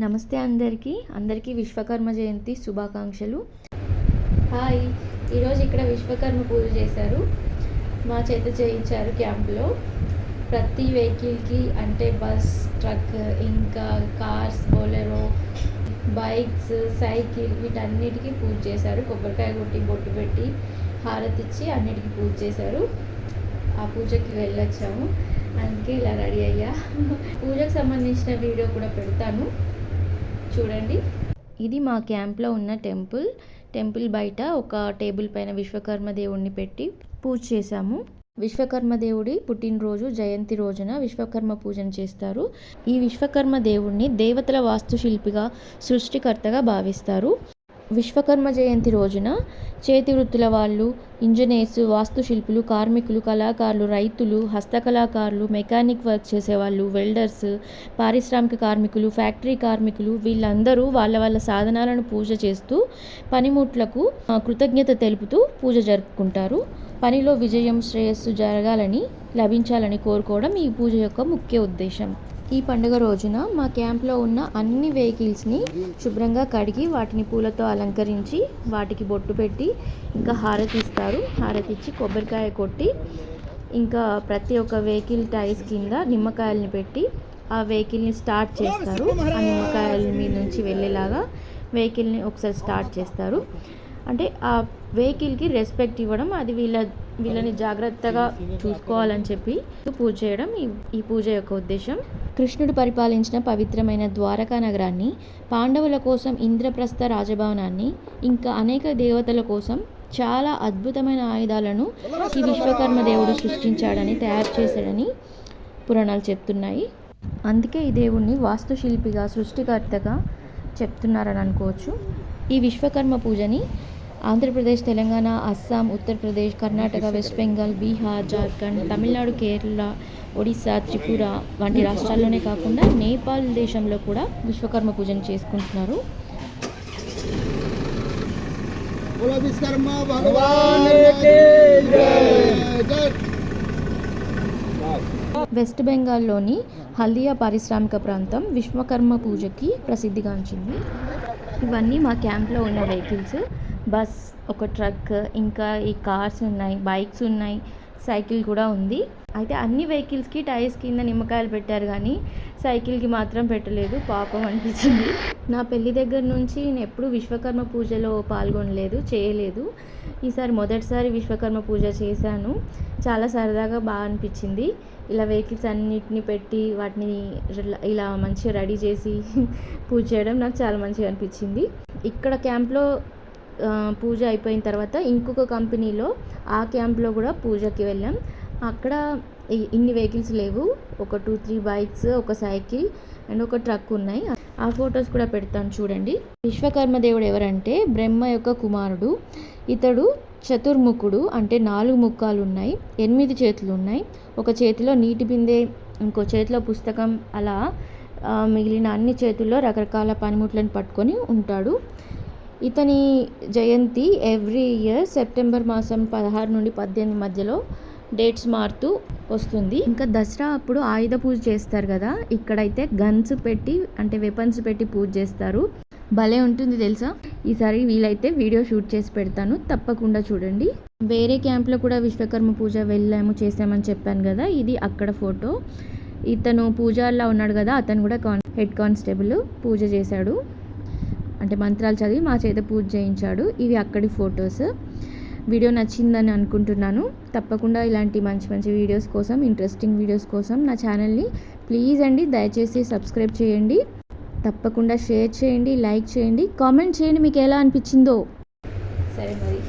నమస్తే అందరికీ. అందరికీ విశ్వకర్మ జయంతి శుభాకాంక్షలు. హాయ్. ఈరోజు ఇక్కడ విశ్వకర్మ పూజ చేశారు. మా చేత చేయించారు క్యాంప్లో. ప్రతి వెహికల్కి అంటే బస్ ట్రక్ ఇంకా కార్స్ బోలెరో బైక్స్ సైకిల్ వీటన్నిటికీ పూజ చేశారు. కొబ్బరికాయ కొట్టి బొట్టు పెట్టి హారతిచ్చి అన్నిటికీ పూజ చేశారు. ఆ పూజకి వెళ్ళొచ్చాము. అందుకే ఇలా రెడీ అయ్యా. పూజకు సంబంధించిన వీడియో కూడా పెడతాను. చూడండి. ఇది మా క్యాంప్లో ఉన్న టెంపుల్. టెంపుల్ బయట ఒక టేబుల్ పైన విశ్వకర్మ దేవుడిని పెట్టి పూజ చేశాము. విశ్వకర్మ దేవుడి పుట్టినరోజు జయంతి రోజున విశ్వకర్మ పూజను చేస్తారు. ఈ విశ్వకర్మ దేవుడిని దేవతల వాస్తుశిల్పిగా సృష్టికర్తగా భావిస్తారు. విశ్వకర్మ జయంతి రోజున చేతి వృత్తుల వాళ్ళు ఇంజనీర్స్ వాస్తుశిల్పులు కార్మికులు కళాకారులు రైతులు హస్తకళాకారులు మెకానిక్ వర్క్ చేసేవాళ్ళు వెల్డర్స్ పారిశ్రామిక కార్మికులు ఫ్యాక్టరీ కార్మికులు వీళ్ళందరూ వాళ్ళ వాళ్ళ సాధనాలను పూజ చేస్తూ పనిముట్లకు కృతజ్ఞత తెలుపుతూ పూజ జరుపుకుంటారు. పనిలో విజయం శ్రేయస్సు జరగాలని లభించాలని కోరుకోవడం ఈ పూజ యొక్క ముఖ్య ఉద్దేశం. ఈ పండుగ రోజున మా క్యాంప్లో ఉన్న అన్ని వెహికల్స్ని శుభ్రంగా కడిగి వాటిని పూలతో అలంకరించి వాటికి బొట్టు పెట్టి ఇంకా హారతి ఇస్తారు. హారతి ఇచ్చి కొబ్బరికాయ కొట్టి ఇంకా ప్రతి ఒక్క వెహికల్ టైర్స్ కింద నిమ్మకాయలని పెట్టి ఆ వెహికల్ని స్టార్ట్ చేస్తారు. ఆ నిమ్మకాయల మీద నుంచి వెళ్ళేలాగా వెహికల్ని ఒకసారి స్టార్ట్ చేస్తారు. అంటే ఆ వెహికల్కి రెస్పెక్ట్ ఇవ్వడం అది వీళ్ళ వీళ్ళని జాగ్రత్తగా చూసుకోవాలని చెప్పి పూజ చేయడం ఈ ఈ పూజ యొక్క ఉద్దేశం. కృష్ణుడు పరిపాలించిన పవిత్రమైన ద్వారకా నగరాన్ని పాండవుల కోసం ఇంద్రప్రస్థ రాజభవనాన్ని ఇంకా అనేక దేవతల కోసం చాలా అద్భుతమైన ఆయుధాలను ఈ విశ్వకర్మ దేవుడు సృష్టించాడని తయారు చేశాడని పురాణాలు చెప్తున్నాయి. అందుకే ఈ దేవుణ్ణి వాస్తుశిల్పిగా సృష్టికర్తగా చెప్తున్నారని అనుకోవచ్చు. ఈ విశ్వకర్మ పూజని ఆంధ్రప్రదేశ్ తెలంగాణ అస్సాం ఉత్తరప్రదేశ్ కర్ణాటక వెస్ట్ బెంగాల్ బీహార్ జార్ఖండ్ తమిళనాడు కేరళ ఒడిశా త్రిపుర వంటి రాష్ట్రాల్లోనే కాకుండా నేపాల్ దేశంలో కూడా విశ్వకర్మ పూజను చేసుకుంటున్నారు. వెస్ట్ బెంగాల్లోని హల్దియా పారిశ్రామిక ప్రాంతం విశ్వకర్మ పూజకి ప్రసిద్ధిగాంచింది. ఇవన్నీ మా క్యాంప్లో ఉన్న వెహికల్స్. బస్ ఒక ట్రక్ ఇంకా ఈ కార్స్ ఉన్నాయి బైక్స్ ఉన్నాయి సైకిల్ కూడా ఉంది. అయితే అన్ని వెహికల్స్కి టైర్స్ కింద నిమ్మకాయలు పెట్టారు కానీ సైకిల్కి మాత్రం పెట్టలేదు. పాపం అనిపించింది. నా పెళ్ళి దగ్గర నుంచి నేను ఎప్పుడు విశ్వకర్మ పూజలో పాల్గొనలేదు చేయలేదు. ఈసారి మొదటిసారి విశ్వకర్మ పూజ చేశాను. చాలా సరదాగా బాగా అనిపించింది. ఇలా వెహికల్స్ అన్నిటిని పెట్టి వాటిని ఇలా మంచిగా రెడీ చేసి పూజ చేయడం నాకు చాలా మంచిగా అనిపించింది. ఇక్కడ క్యాంప్లో పూజ అయిపోయిన తర్వాత ఇంకొక కంపెనీలో ఆ క్యాంప్లో కూడా పూజకి వెళ్ళాం. అక్కడ ఇన్ని వెహికల్స్ లేవు. ఒక టూ త్రీ బైక్స్ ఒక సైకిల్ అండ్ ఒక ట్రక్ ఉన్నాయి. ఆ ఫొటోస్ కూడా పెడతాను చూడండి. విశ్వకర్మ దేవుడు ఎవరంటే బ్రహ్మ యొక్క కుమారుడు. ఇతడు చతుర్ముఖుడు. అంటే నాలుగు ముఖాలు ఉన్నాయి. ఎనిమిది చేతులు ఉన్నాయి. ఒక చేతిలో నీటి బిందె ఇంకో చేతిలో పుస్తకం అలా మిగిలిన అన్ని చేతుల్లో రకరకాల పనిముట్లను పట్టుకొని ఉంటాడు. ఇతని జయంతి ఎవ్రీ ఇయర్ సెప్టెంబర్ మాసం పదహారు నుండి పద్దెనిమిది మధ్యలో డేట్స్ మారుతూ వస్తుంది. ఇంకా దసరా అప్పుడు ఆయుధ పూజ చేస్తారు కదా ఇక్కడైతే గన్స్ పెట్టి అంటే వెపన్స్ పెట్టి పూజ చేస్తారు. భలే ఉంటుంది తెలుసా? ఈసారి వీలైతే వీడియో షూట్ చేసి పెడతాను తప్పకుండా చూడండి. వేరే క్యాంప్లో కూడా విశ్వకర్మ పూజ వెళ్ళాము చేసామని చెప్పాను కదా ఇది అక్కడ ఫోటో. ఇతను పూజారిలా ఉన్నాడు కదా అతను కూడా కాన్ హెడ్ కానిస్టేబుల్ పూజ చేశాడు. అంటే మంత్రాలు చదివి మా చేత పూజ చేయించాడు. ఇవి అక్కడి ఫొటోస్. వీడియో నచ్చిందని అనుకుంటున్నాను. తప్పకుండా ఇలాంటి మంచి మంచి వీడియోస్ కోసం ఇంట్రెస్టింగ్ వీడియోస్ కోసం నా ఛానల్ని ప్లీజ్ అండి దయచేసి సబ్స్క్రైబ్ చేయండి. తప్పకుండా షేర్ చేయండి లైక్ చేయండి కామెంట్ చేయండి మీకు ఎలా అనిపించిందో. సరే మరి.